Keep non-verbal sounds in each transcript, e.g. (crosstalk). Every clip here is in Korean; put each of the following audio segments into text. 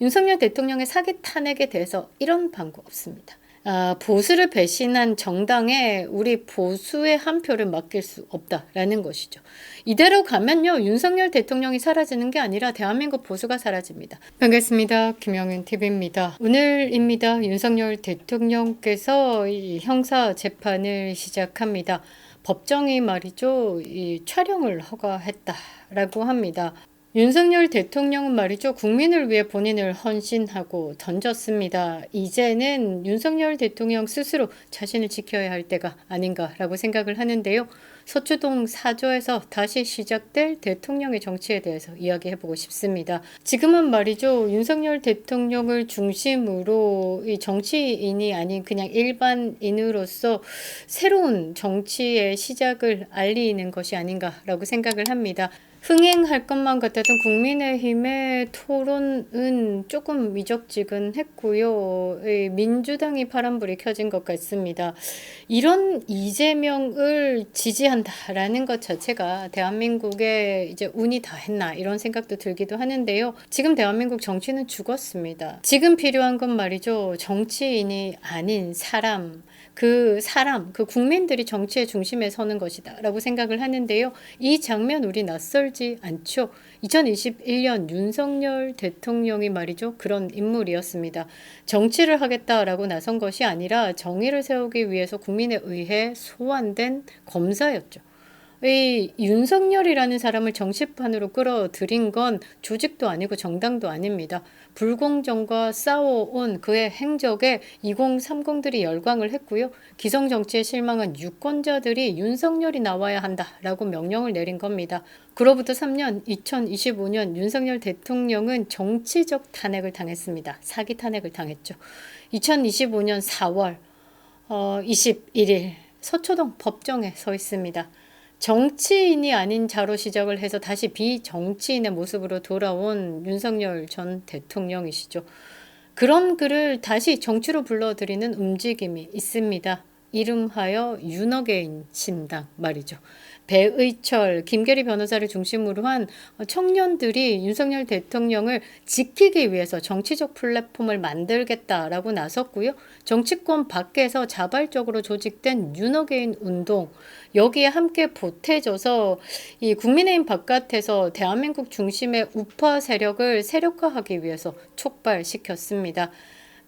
윤석열 대통령의 사기 탄핵에 대해서 이런 방구 없습니다. 아, 보수를 배신한 정당에 우리 보수의 한 표를 맡길 수 없다라는 것이죠. 이대로 가면요, 윤석열 대통령이 사라지는 게 아니라 대한민국 보수가 사라집니다. 반갑습니다. 김영윤 TV입니다. 오늘입니다. 윤석열 대통령께서 이 형사 재판을 시작합니다. 법정이 말이죠, 이 촬영을 허가했다라고 합니다. 윤석열 대통령은 말이죠. 국민을 위해 본인을 헌신하고 던졌습니다. 이제는 윤석열 대통령 스스로 자신을 지켜야 할 때가 아닌가라고 생각을 하는데요. 서초동 사조에서 다시 시작될 대통령의 정치에 대해서 이야기해보고 싶습니다. 지금은 말이죠. 윤석열 대통령을 중심으로 이 정치인이 아닌 그냥 일반인으로서 새로운 정치의 시작을 알리는 것이 아닌가라고 생각을 합니다. 흥행할 것만 같았던 국민의힘의 토론은 조금 미적지근했고요. 민주당이 파란불이 켜진 것 같습니다. 이런 이재명을 지지한 다라는 것 자체가 대한민국에 이제 운이 다 했나 이런 생각도 들기도 하는데요. 지금 대한민국 정치는 죽었습니다. 지금 필요한 건 말이죠. 정치인이 아닌 사람, 그 사람, 그 국민들이 정치의 중심에 서는 것이다. 라고 생각을 하는데요. 이 장면 우리 낯설지 않죠. 2021년 윤석열 대통령이 말이죠. 그런 인물이었습니다. 정치를 하겠다라고 나선 것이 아니라 정의를 세우기 위해서 국민에 의해 소환된 검사였죠. 이 윤석열이라는 사람을 정치판으로 끌어들인 건 조직도 아니고 정당도 아닙니다. 불공정과 싸워온 그의 행적에 2030들이 열광을 했고요. 기성정치에 실망한 유권자들이 윤석열이 나와야 한다라고 명령을 내린 겁니다. 그로부터 3년 2025년 윤석열 대통령은 정치적 탄핵을 당했습니다. 사기 탄핵을 당했죠. 2025년 4월 어, 21일 서초동 법정에 서 있습니다. 정치인이 아닌 자로 시작을 해서 다시 비정치인의 모습으로 돌아온 윤석열 전 대통령이시죠. 그런 그를 다시 정치로 불러들이는 움직임이 있습니다. 이름하여 윤어게인 신당 말이죠. 배의철, 김계리 변호사를 중심으로 한 청년들이 윤석열 대통령을 지키기 위해서 정치적 플랫폼을 만들겠다라고 나섰고요. 정치권 밖에서 자발적으로 조직된 윤어게인 운동 여기에 함께 보태져서 이 국민의힘 바깥에서 대한민국 중심의 우파 세력을 세력화하기 위해서 촉발시켰습니다.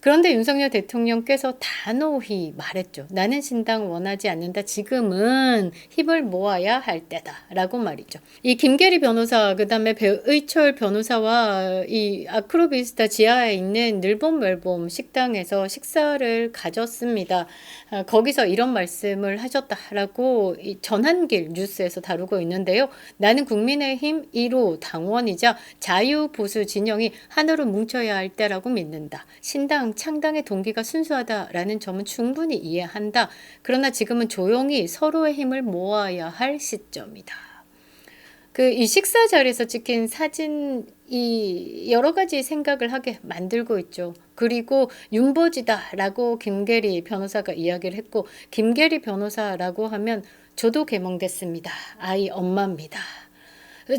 그런데 윤석열 대통령께서 단호히 말했죠. 나는 신당 원하지 않는다. 지금은 힘을 모아야 할 때다라고 말이죠. 이 김계리 변호사 그다음에 배의철 변호사와 이 아크로비스타 지하에 있는 늘봄 멜봄 식당에서 식사를 가졌습니다. 아, 거기서 이런 말씀을 하셨다라고 이 전한길 뉴스에서 다루고 있는데요. 나는 국민의힘 1호 당원이자 자유보수 진영이 하나로 뭉쳐야 할 때라고 믿는다. 신당 창당의 동기가 순수하다라는 점은 충분히 이해한다. 그러나 지금은 조용히 서로의 힘을 모아야 할 시점이다. 그 이 식사 자리에서 찍힌 사진이 여러 가지 생각을 하게 만들고 있죠. 그리고 윤보지다라고 김계리 변호사가 이야기를 했고 김계리 변호사라고 하면 저도 개몽됐습니다. 아이 엄마입니다.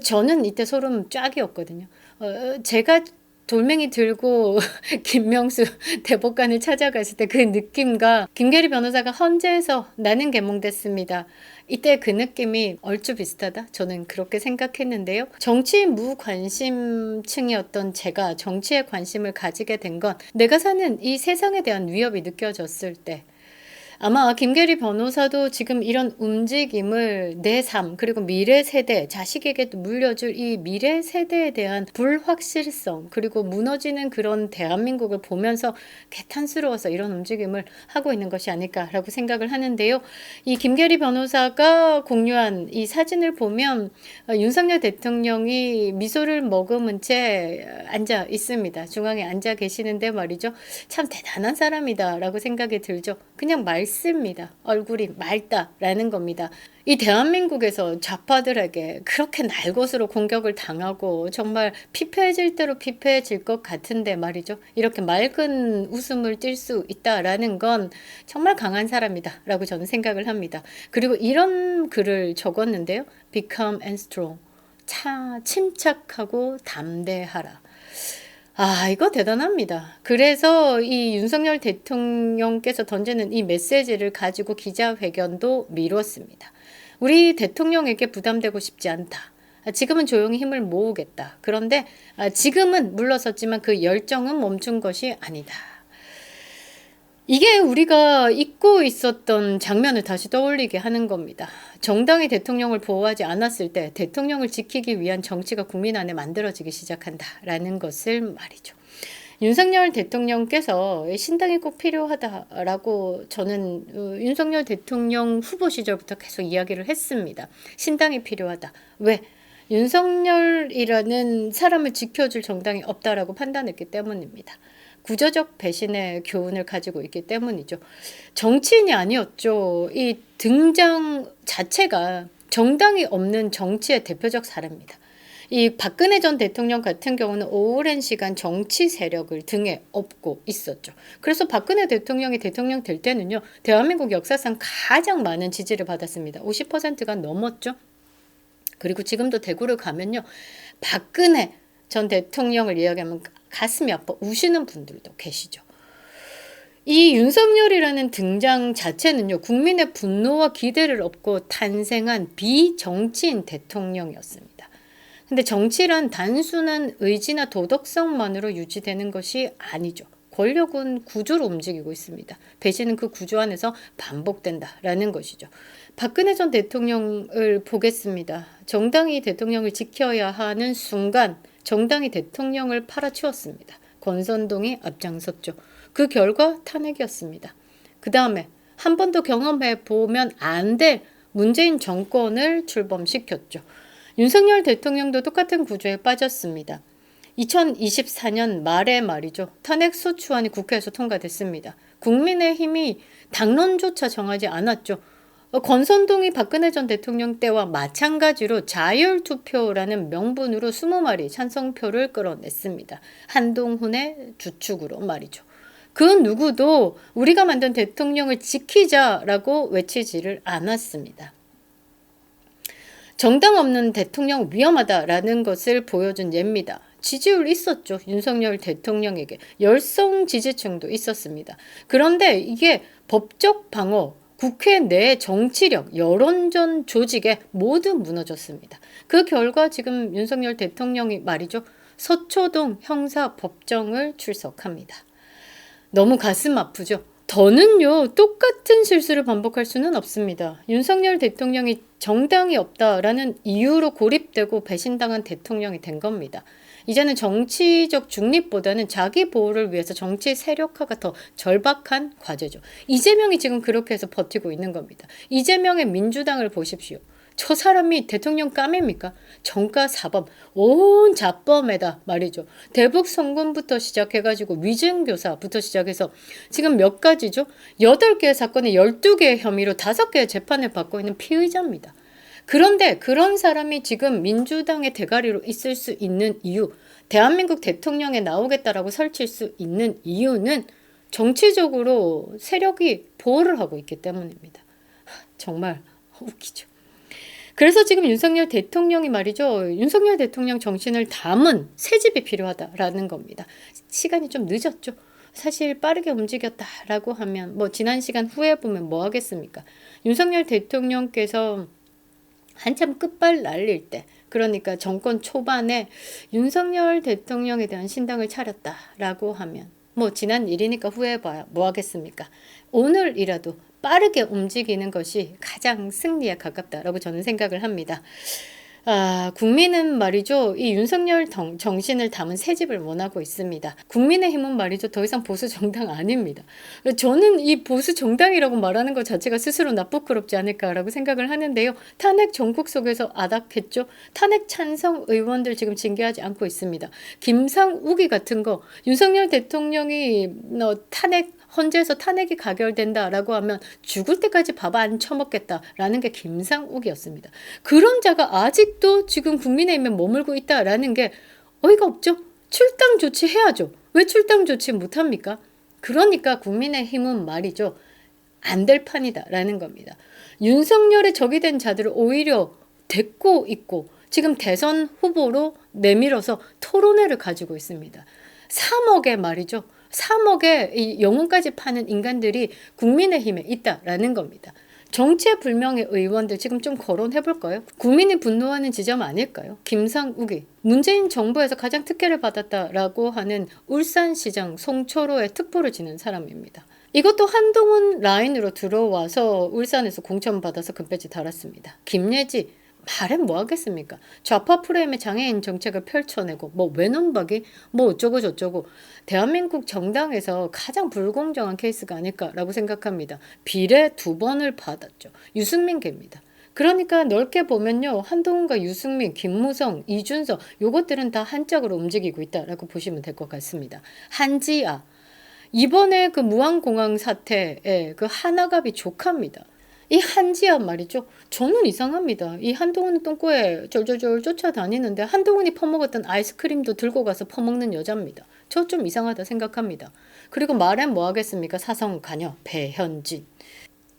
저는 이때 소름 쫙이었거든요. 어, 제가 돌멩이 들고 (laughs) 김명수 대법관을 찾아갔을 때 그 느낌과 김계리 변호사가 헌재에서 나는 개몽됐습니다. 이때 그 느낌이 얼추 비슷하다? 저는 그렇게 생각했는데요. 정치 무관심층이었던 제가 정치에 관심을 가지게 된 건 내가 사는 이 세상에 대한 위협이 느껴졌을 때 아마 김계리 변호사도 지금 이런 움직임을 내 삶, 그리고 미래 세대, 자식에게 물려줄 이 미래 세대에 대한 불확실성, 그리고 무너지는 그런 대한민국을 보면서 개탄스러워서 이런 움직임을 하고 있는 것이 아닐까라고 생각을 하는데요. 이 김계리 변호사가 공유한 이 사진을 보면 어, 윤석열 대통령이 미소를 머금은 채 앉아 있습니다. 중앙에 앉아 계시는데 말이죠. 참 대단한 사람이다라고 생각이 들죠. 그냥 말 맑습니다. 얼굴이 맑다라는 겁니다. 이 대한민국에서 좌파들에게 그렇게 날것으로 공격을 당하고 정말 피폐해질 대로 피폐해질 것 같은데 말이죠. 이렇게 맑은 웃음을 띌수 있다라는 건 정말 강한 사람이다라고 저는 생각을 합니다. 그리고 이런 글을 적었는데요. Become and strong. 차 침착하고 담대하라. 아, 이거 대단합니다. 그래서 이 윤석열 대통령께서 던지는 이 메시지를 가지고 기자회견도 미뤘습니다. 우리 대통령에게 부담되고 싶지 않다. 아, 지금은 조용히 힘을 모으겠다. 그런데 아, 지금은 물러섰지만 그 열정은 멈춘 것이 아니다. 이게 우리가 잊고 있었던 장면을 다시 떠올리게 하는 겁니다. 정당이 대통령을 보호하지 않았을 때 대통령을 지키기 위한 정치가 국민 안에 만들어지기 시작한다라는 것을 말이죠. 윤석열 대통령께서 신당이 꼭 필요하다라고 저는 어, 윤석열 대통령 후보 시절부터 계속 이야기를 했습니다. 신당이 필요하다. 왜? 윤석열이라는 사람을 지켜줄 정당이 없다라고 판단했기 때문입니다. 구조적 배신의 교훈을 가지고 있기 때문이죠. 정치인이 아니었죠. 이 등장 자체가 정당이 없는 정치의 대표적 사례입니다. 이 박근혜 전 대통령 같은 경우는 오랜 시간 정치 세력을 등에 업고 있었죠. 그래서 박근혜 대통령이 대통령 될 때는요, 대한민국 역사상 가장 많은 지지를 받았습니다. 50%가 넘었죠. 그리고 지금도 대구를 가면요, 박근혜 전 대통령을 이야기하면 가슴이 아파 우시는 분들도 계시죠. 이 윤석열이라는 등장 자체는요, 국민의 분노와 기대를 얻고 탄생한 비정치인 대통령이었습니다. 근데 정치란 단순한 의지나 도덕성만으로 유지되는 것이 아니죠. 권력은 구조로 움직이고 있습니다. 배신은 그 구조 안에서 반복된다라는 것이죠. 박근혜 전 대통령을 보겠습니다. 정당이 대통령을 지켜야 하는 순간 정당이 대통령을 팔아치웠습니다. 권선동이 앞장섰죠. 그 결과 탄핵이었습니다. 그 다음에 한번더 경험해 보면 안 될 문재인 정권을 출범시켰죠. 윤석열 대통령도 똑같은 구조에 빠졌습니다. 2024년 말에 말이죠. 탄핵 소추안이 국회에서 통과됐습니다. 국민의 힘이 당론조차 정하지 않았죠. 어, 권선동이 박근혜 전 대통령 때와 마찬가지로 자율 투표라는 명분으로 20마리 찬성표를 끌어냈습니다. 한동훈의 주축으로 말이죠. 그 누구도 우리가 만든 대통령을 지키자라고 외치지를 않았습니다. 정당 없는 대통령 위험하다라는 것을 보여준 예입니다. 지지율 있었죠. 윤석열 대통령에게. 열성 지지층도 있었습니다. 그런데 이게 법적 방어, 국회 내 정치력, 여론전 조직에 모두 무너졌습니다. 그 결과 지금 윤석열 대통령이 말이죠. 서초동 형사 법정을 출석합니다. 너무 가슴 아프죠? 더는요, 똑같은 실수를 반복할 수는 없습니다. 윤석열 대통령이 정당이 없다라는 이유로 고립되고 배신당한 대통령이 된 겁니다. 이제는 정치적 중립보다는 자기 보호를 위해서 정치 세력화가 더 절박한 과제죠. 이재명이 지금 그렇게 해서 버티고 있는 겁니다. 이재명의 민주당을 보십시오. 저 사람이 대통령 까입니까? 정가 사범, 온 자범에다 말이죠. 대북 성군부터 시작해가지고 위증교사부터 시작해서 지금 몇 가지죠? 8개의 사건에 12개의 혐의로 5개의 재판을 받고 있는 피의자입니다. 그런데 그런 사람이 지금 민주당의 대가리로 있을 수 있는 이유, 대한민국 대통령에 나오겠다라고 설칠 수 있는 이유는 정치적으로 세력이 보호를 하고 있기 때문입니다. 정말 웃기죠. 그래서 지금 윤석열 대통령이 말이죠. 윤석열 대통령 정신을 담은 새 집이 필요하다라는 겁니다. 시간이 좀 늦었죠. 사실 빠르게 움직였다라고 하면 뭐 지난 시간 후에 보면 뭐 하겠습니까? 윤석열 대통령께서 한참 끝발 날릴 때 그러니까 정권 초반에 윤석열 대통령에 대한 신당을 차렸다라고 하면 뭐 지난 일이니까 후회해봐야 뭐 하겠습니까? 오늘이라도 빠르게 움직이는 것이 가장 승리에 가깝다라고 저는 생각을 합니다. 아, 국민은 말이죠. 이 윤석열 정신을 담은 새 집을 원하고 있습니다. 국민의힘은 말이죠. 더 이상 보수 정당 아닙니다. 저는 이 보수 정당이라고 말하는 것 자체가 스스로 나쁘끄럽지 않을까라고 생각을 하는데요. 탄핵 전국 속에서 아닥했죠. 탄핵 찬성 의원들 지금 징계하지 않고 있습니다. 김상우기 같은 거 윤석열 대통령이 어, 탄핵 헌재에서 탄핵이 가결된다라고 하면 죽을 때까지 밥 안 처먹겠다라는 게 김상욱이었습니다. 그런 자가 아직도 지금 국민의힘에 머물고 있다라는 게 어이가 없죠. 출당 조치해야죠. 왜 출당 조치 못합니까? 그러니까 국민의힘은 말이죠. 안 될 판이다라는 겁니다. 윤석열의 적이 된 자들을 오히려 데리고 있고 지금 대선 후보로 내밀어서 토론회를 가지고 있습니다. 3억의 말이죠. 3억의 이 영혼까지 파는 인간들이 국민의힘에 있다라는 겁니다. 정체불명의 의원들 지금 좀 거론해 볼까요? 국민이 분노하는 지점 아닐까요? 김상욱이 문재인 정부에서 가장 특혜를 받았다라고 하는 울산시장 송초로의 특보를 지는 사람입니다. 이것도 한동훈 라인으로 들어와서 울산에서 공천 받아서 금배지 달았습니다. 김예지 말은 뭐 하겠습니까? 좌파 프레임의 장애인 정책을 펼쳐내고 뭐 외눈박이 뭐 어쩌고 저쩌고 대한민국 정당에서 가장 불공정한 케이스가 아닐까라고 생각합니다. 비례 두 번을 받았죠. 유승민계입니다. 그러니까 넓게 보면요. 한동훈과 유승민, 김무성, 이준석 요것들은 다 한짝으로 움직이고 있다라고 보시면 될 것 같습니다. 한지아 이번에 그 무한공항 사태에 그 하나갑이 조카입니다. 이 한지압 말이죠. 저는 이상합니다. 이 한동훈 똥꼬에 졸졸졸 쫓아다니는데 한동훈이 퍼먹었던 아이스크림도 들고 가서 퍼먹는 여자입니다. 저 좀 이상하다 생각합니다. 그리고 말엔 뭐 하겠습니까? 사성 가녀 배현진.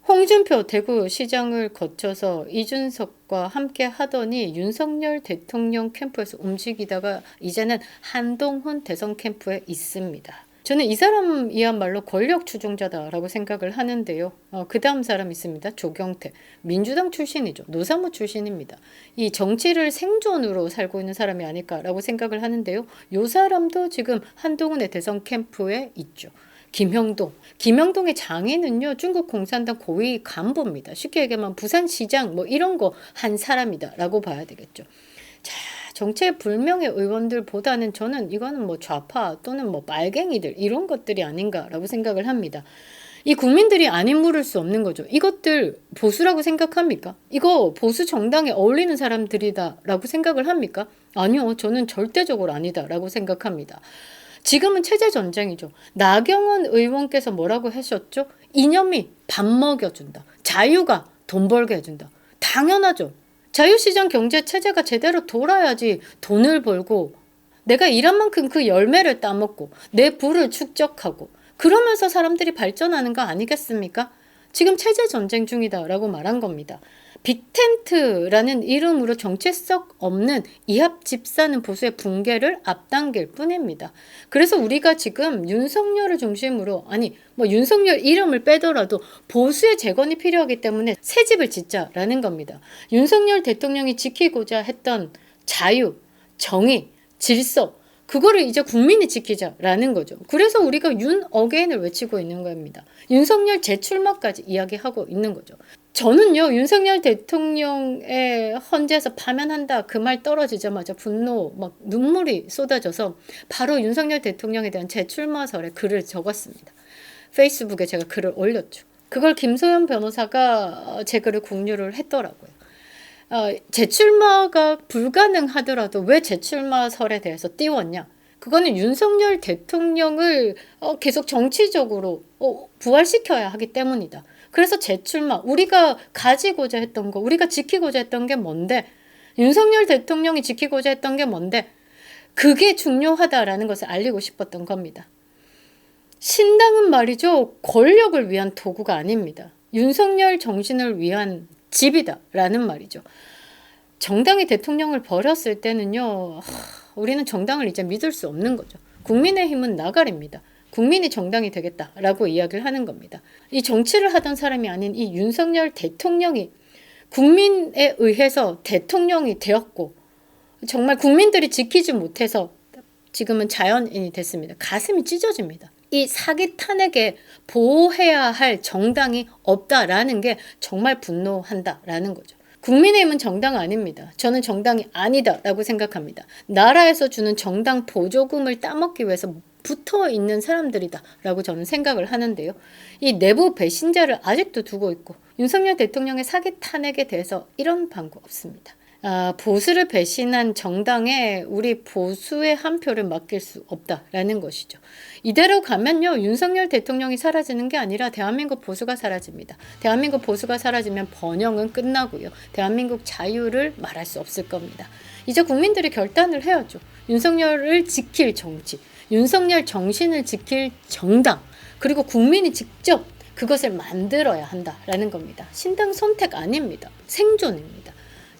홍준표 대구시장을 거쳐서 이준석과 함께 하더니 윤석열 대통령 캠프에서 움직이다가 이제는 한동훈 대선 캠프에 있습니다. 저는 이 사람이야말로 권력 추종자다라고 생각을 하는데요. 어, 그 다음 사람 있습니다. 조경태. 민주당 출신이죠. 노사모 출신입니다. 이 정치를 생존으로 살고 있는 사람이 아닐까라고 생각을 하는데요. 요 사람도 지금 한동훈의 대선 캠프에 있죠. 김형동. 김형동의 장인은요, 중국 공산당 고위 간부입니다. 쉽게 얘기하면 부산시장 뭐 이런 거 한 사람이다라고 봐야 되겠죠. 자, 정체 불명의 의원들보다는 저는 이거는 뭐 좌파 또는 뭐 빨갱이들 이런 것들이 아닌가라고 생각을 합니다. 이 국민들이 안 인물을 수 없는 거죠. 이것들 보수라고 생각합니까? 이거 보수 정당에 어울리는 사람들이다라고 생각을 합니까? 아니요, 저는 절대적으로 아니다라고 생각합니다. 지금은 체제 전쟁이죠. 나경원 의원께서 뭐라고 하셨죠? 이념이 밥 먹여준다. 자유가 돈 벌게 해준다. 당연하죠. 자유시장 경제 체제가 제대로 돌아야지 돈을 벌고 내가 일한 만큼 그 열매를 따먹고 내 부를 축적하고 그러면서 사람들이 발전하는 거 아니겠습니까? 지금 체제 전쟁 중이다라고 말한 겁니다. 빅텐트라는 이름으로 정체성 없는 이합 집사는 보수의 붕괴를 앞당길 뿐입니다. 그래서 우리가 지금 윤석열을 중심으로 아니 뭐 윤석열 이름을 빼더라도 보수의 재건이 필요하기 때문에 새 집을 짓자라는 겁니다. 윤석열 대통령이 지키고자 했던 자유, 정의, 질서 그거를 이제 국민이 지키자라는 거죠. 그래서 우리가 윤 어게인을 외치고 있는 겁니다. 윤석열 재출마까지 이야기하고 있는 거죠. 저는요, 윤석열 대통령의 헌재에서 파면한다 그 말 떨어지자마자 분노, 막 눈물이 쏟아져서 바로 윤석열 대통령에 대한 재출마설에 글을 적었습니다. 페이스북에 제가 글을 올렸죠. 그걸 김소연 변호사가 제 글을 공유를 했더라고요. 어, 재출마가 불가능하더라도 왜 재출마설에 대해서 띄웠냐? 그거는 윤석열 대통령을 어, 계속 정치적으로 어, 부활시켜야 하기 때문이다. 그래서 재출마, 우리가 가지고자 했던 거, 우리가 지키고자 했던 게 뭔데? 윤석열 대통령이 지키고자 했던 게 뭔데? 그게 중요하다라는 것을 알리고 싶었던 겁니다. 신당은 말이죠. 권력을 위한 도구가 아닙니다. 윤석열 정신을 위한 집이다라는 말이죠. 정당이 대통령을 버렸을 때는요, 하, 우리는 정당을 이제 믿을 수 없는 거죠. 국민의힘은 나가리입니다. 국민이 정당이 되겠다라고 이야기를 하는 겁니다. 이 정치를 하던 사람이 아닌 이 윤석열 대통령이 국민에 의해서 대통령이 되었고 정말 국민들이 지키지 못해서 지금은 자연인이 됐습니다. 가슴이 찢어집니다. 이 사기 탄핵에 보호해야 할 정당이 없다라는 게 정말 분노한다라는 거죠. 국민의힘은 정당 아닙니다. 저는 정당이 아니다라고 생각합니다. 나라에서 주는 정당 보조금을 따먹기 위해서 붙어 있는 사람들이다라고 저는 생각을 하는데요. 이 내부 배신자를 아직도 두고 있고 윤석열 대통령의 사기 탄핵에 대해서 이런 방구 없습니다. 아, 보수를 배신한 정당에 우리 보수의 한 표를 맡길 수 없다라는 것이죠. 이대로 가면요, 윤석열 대통령이 사라지는 게 아니라 대한민국 보수가 사라집니다. 대한민국 보수가 사라지면 번영은 끝나고요. 대한민국 자유를 말할 수 없을 겁니다. 이제 국민들이 결단을 해야죠. 윤석열을 지킬 정치, 윤석열 정신을 지킬 정당, 그리고 국민이 직접 그것을 만들어야 한다라는 겁니다. 신당 선택 아닙니다. 생존입니다.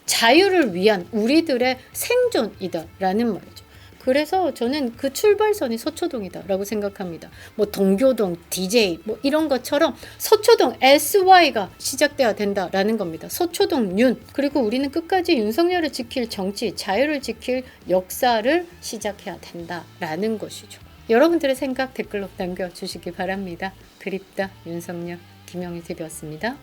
자유를 위한 우리들의 생존이다라는 말이죠. 그래서 저는 그 출발선이 서초동이다라고 생각합니다. 뭐 동교동, DJ 뭐 이런 것처럼 서초동 SY가 시작돼야 된다라는 겁니다. 서초동 윤 그리고 우리는 끝까지 윤석열을 지킬 정치, 자유를 지킬 역사를 시작해야 된다라는 것이죠. 여러분들의 생각 댓글로 남겨주시기 바랍니다. 그립다 윤석열 김영희 TV였습니다.